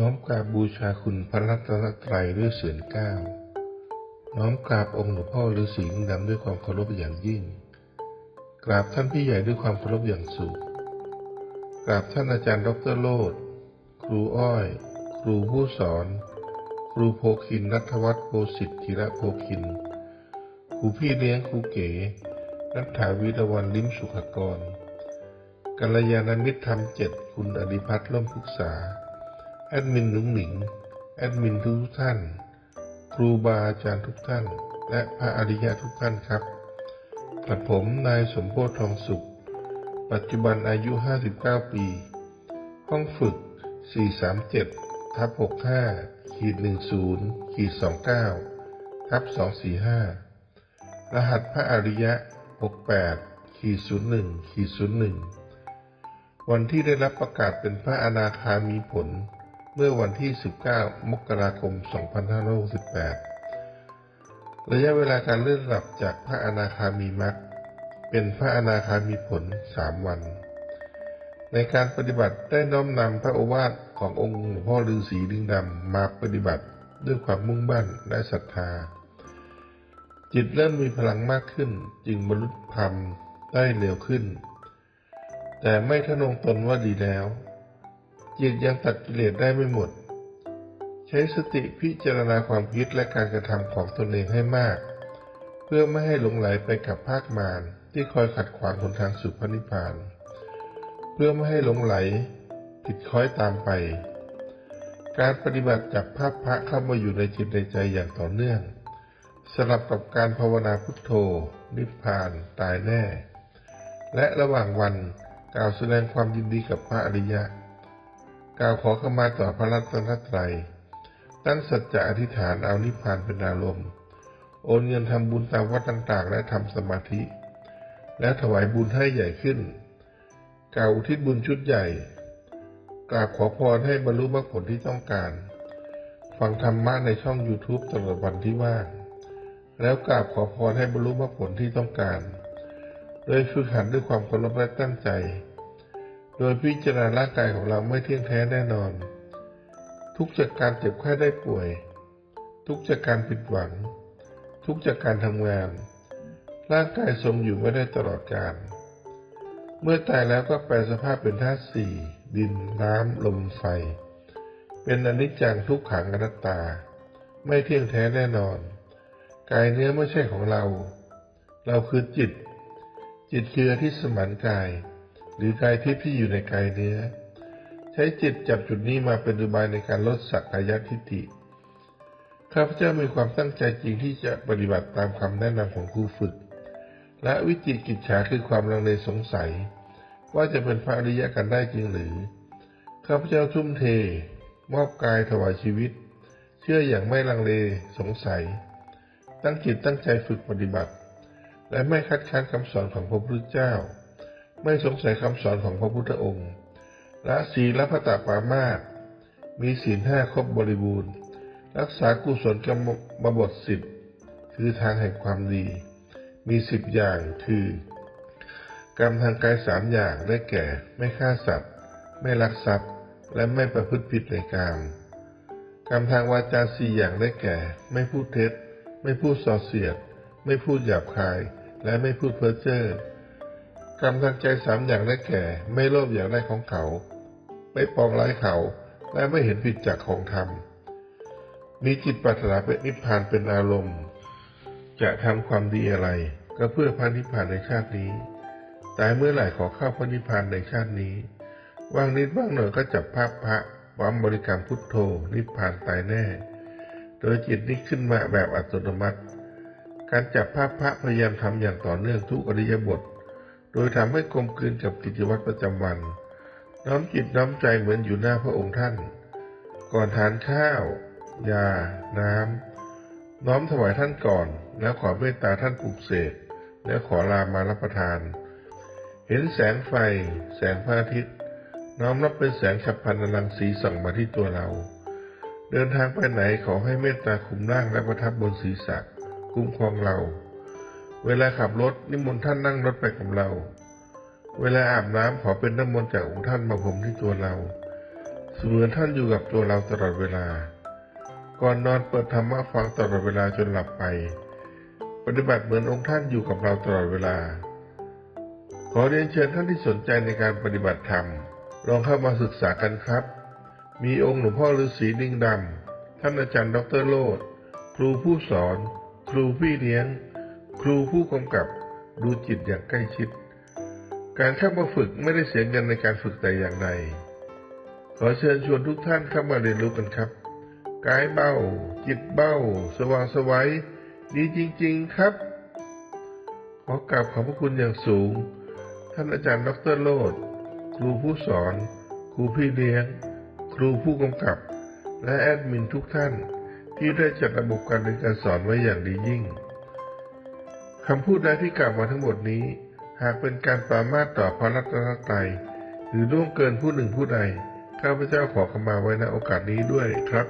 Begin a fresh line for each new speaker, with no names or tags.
้อมกราบบูชาคุณพระรัตนตรัยด้วยเสียงก้าวน้อมกราบองค์หลวงพ่อฤาษีลิงดำด้วยความเคารพอย่างยิ่ง กราบท่านพี่ใหญ่ด้วยความเคารพอย่างสูง กราบท่านอาจารย์ดรโลดครูอ้อย ครูผู้สอน ครูโพคินนัทวัฒน์โพสิทธิระโพคิน ครูพี่เลี้ยงครูเก๋นัทธาวิรวันลิมสุขกรกัลยาณมิตรธรรมเจ็ดคุณอดิพัฒน์ร่มปรึกษา แอดมินหนุ่งหนิง แอดมินทุกท่าน ครูบาอาจารย์ทุกท่าน และพระอริยะทุกท่านครับกระผมนายสมโพธทองสุข ปัจจุบันอายุ 59 ปี ห้องฝึก 437 ทับ 65 ขีด 10 ขีด 29 ทับ 245 รหัสพระอริยะ 68 ขีด 01 ขีด 01 วันที่ได้รับประกาศเป็นพระอนาคามีผล มื่อวันที่ 19 มกราคม 2568 ระยะเวลาการเลื่อนระดับจากพระอนาคามีมรรคเป็นพระอนาคามีผล3วัน ในการปฏิบัติได้น้อมนำพระโอวาทขององค์หลวงพ่อฤาษีลิงดำมาปฏิบัติด้วยความมุ่งมั่นและศรัทธา จิตเริ่มมีพลังมากขึ้นจึงบรรลุธรรมได้เร็วขึ้น แต่ไม่ทะนงตนว่าดีแล้ว จิตยังตัดกิเลสได้ไม่หมด ใช้สติพิจารณาความคิดและการกระทำของตนเองให้มาก เพื่อไม่ให้หลงไหลไปกับภาคมารที่คอยขัดขวางหนทางสู่พระนิพพาน เพื่อไม่ให้หลงไหลผิดคล้อยตามไป การปฏิบัติจับภาพพระเข้ามาอยู่ในจิตในใจอย่างต่อเนื่องสลับกับการภาวนาพุทโธ นิพพานตายแน่ และระหว่างวันกล่าวแสดงความยินดีกับพระอริยะ กล่าวขอขมาต่อพระรัตนตรัย ตั้งสัจจะอธิษฐานเอานิพพานเป็นอารมณ์ โอนเงินทำบุญตามวัดต่างๆ และทำสมาธิ แล้วถวายบุญให้ใหญ่ขึ้น กล่าวอุทิศบุญชุดใหญ่ กราบขอพรให้บรรลุมรรคผลที่ต้องการ ฟังธรรมะในช่อง YouTube ตลอดวันที่ว่าง แล้วกราบขอพรให้บรรลุมรรคผลที่ต้องการ โดยฝึกหัดด้วยความเคารพและตั้งใจ โดยพิจารณาร่างกายของเราไม่เที่ยงแท้แน่นอน ทุกจากการเจ็บไข้ได้ป่วย ทุกจากการผิดหวัง ทุกจากการทำงาน ร่างกายทรงอยู่ไม่ได้ตลอดกาลเมื่อตายแล้วก็แปลสภาพเป็นธาตุสี่ดินน้ำลมไฟ เป็นอนิจจังทุกขังอนัตตา ไม่เที่ยงแท้แน่นอน กายเนื้อไม่ใช่ของเรา เราคือจิต จิตคืออธิสมานกาย หรือกายทิพย์ที่อยู่ในกายเนื้อ ใช้จิตจับจุดนี้มาเป็นอุบายในการลดสักกายทิฏฐิข้าพเจ้ามีความตั้งใจจริงที่จะปฏิบัติตามคำแนะนำของครูฝึก และวิจิกิจฉาคือความลังเลสงสัย ว่าจะเป็นพระอริยะกันได้จริงหรือ ข้าพเจ้าทุ่มเท มอบกายถวายชีวิต เชื่ออย่างไม่ลังเลสงสัย ตั้งจิตตั้งใจฝึกปฏิบัติ และไม่คัดค้านคำสอนของพระพุทธเจ้า ไม่สงสัยคำสอนของพระพุทธองค์ละศีลและพระตาปามาสมีศีลห้าครบบริบูรณ์ รักษากุศลกรรมบทสิบคือทางแห่งความดี มีสิบอย่างคือ กรรมทางกายสามอย่างได้แก่ ไม่ฆ่าสัตว์ ไม่ลักทรัพย์ และไม่ประพฤติผิดในกามกรรมทางวาจาสี่อย่างได้แก่ ไม่พูดเท็จ ไม่พูดส่อเสียด ไม่พูดหยาบคาย และไม่พูดเพ้อเจ้อ กรรมทางใจสามอย่างได้แก่ ไม่โลภอยากได้ของเขา ไม่ปองร้ายเขา และไม่เห็นผิดจากของธรรม มีจิตปรารถนาเป็นนิพพานเป็นอารมณ์ จะทำความดีอะไร ก็เพื่อพระนิพพานในชาตินี้ตายเมื่อไหร่ขอเข้าพระนิพพานในชาตินี้ ว่างนิดว่างหน่อยก็จับภาพพระวัมบริกรรมพุทโธนิพพานตายแน่ โดยจิตนี้ขึ้นมาแบบอัตโนมัติ การจับภาพพระพยายามทำอย่างต่อเนื่องทุกอริยบท โดยทำให้กลมกลืนกับกิจวัตรประจำวัน น้อมจิตน้อมใจเหมือนอยู่หน้าพระองค์ท่าน ก่อนทานข้าว ยา น้ำ น้อมถวายท่านก่อน แล้วขอเมตตาท่านปลุกเสกแล้วขอลามารับประทาน เห็นแสงไฟ แสงพระอาทิตย์ น้อมรับเป็นแสงฉับพลันอลังสีส่องมาที่ตัวเรา เดินทางไปไหนขอให้เมตตาคุมร่างและประทับบนศีรษะ คุ้มครองเรา เวลาขับรถนิมนต์ท่านนั่งรถไปกับเรา เวลาอาบน้ำขอเป็นน้ำมนต์จากองค์ท่านมาพรมที่ตัวเราเสมือนท่านอยู่กับตัวเราตลอดเวลา ก่อนนอนเปิดธรรมะฟังตลอดเวลาจนหลับไป ปฏิบัติเหมือนองค์ท่านอยู่กับเราตลอดเวลา ขอเรียนเชิญท่านที่สนใจในการปฏิบัติธรรม ลองเข้ามาศึกษากันครับ มีองค์หลวงพ่อฤาษีลิงดำท่านอาจารย์ดรโลดครูผู้สอน ครูพี่เลี้ยง ครูผู้กำกับดูจิตอย่างใกล้ชิด การเข้ามาฝึกไม่ได้เสียเงินในการฝึกแต่อย่างใด ขอเชิญชวนทุกท่านเข้ามาเรียนรู้กันครับ กายเบ้า จิตเบ้า สว่างสวัยดีจริง ๆครับ ขอกราบขอบพระคุณอย่างสูง ท่านอาจารย์ดรโลดครูผู้สอน ครูพี่เลี้ยง ครูผู้กำกับ และแอดมินทุกท่านที่ได้จัดระบบการเรียนการสอนไว้อย่างดียิ่ง คำพูดใดที่กล่าวมาทั้งหมดนี้ หากเป็นการปรามาสต่อพระรัตนตรัยหรือล่วงเกินผู้หนึ่งผู้ใดข้าพเจ้าขอขมาไว้ในโอกาสนี้ด้วยครับ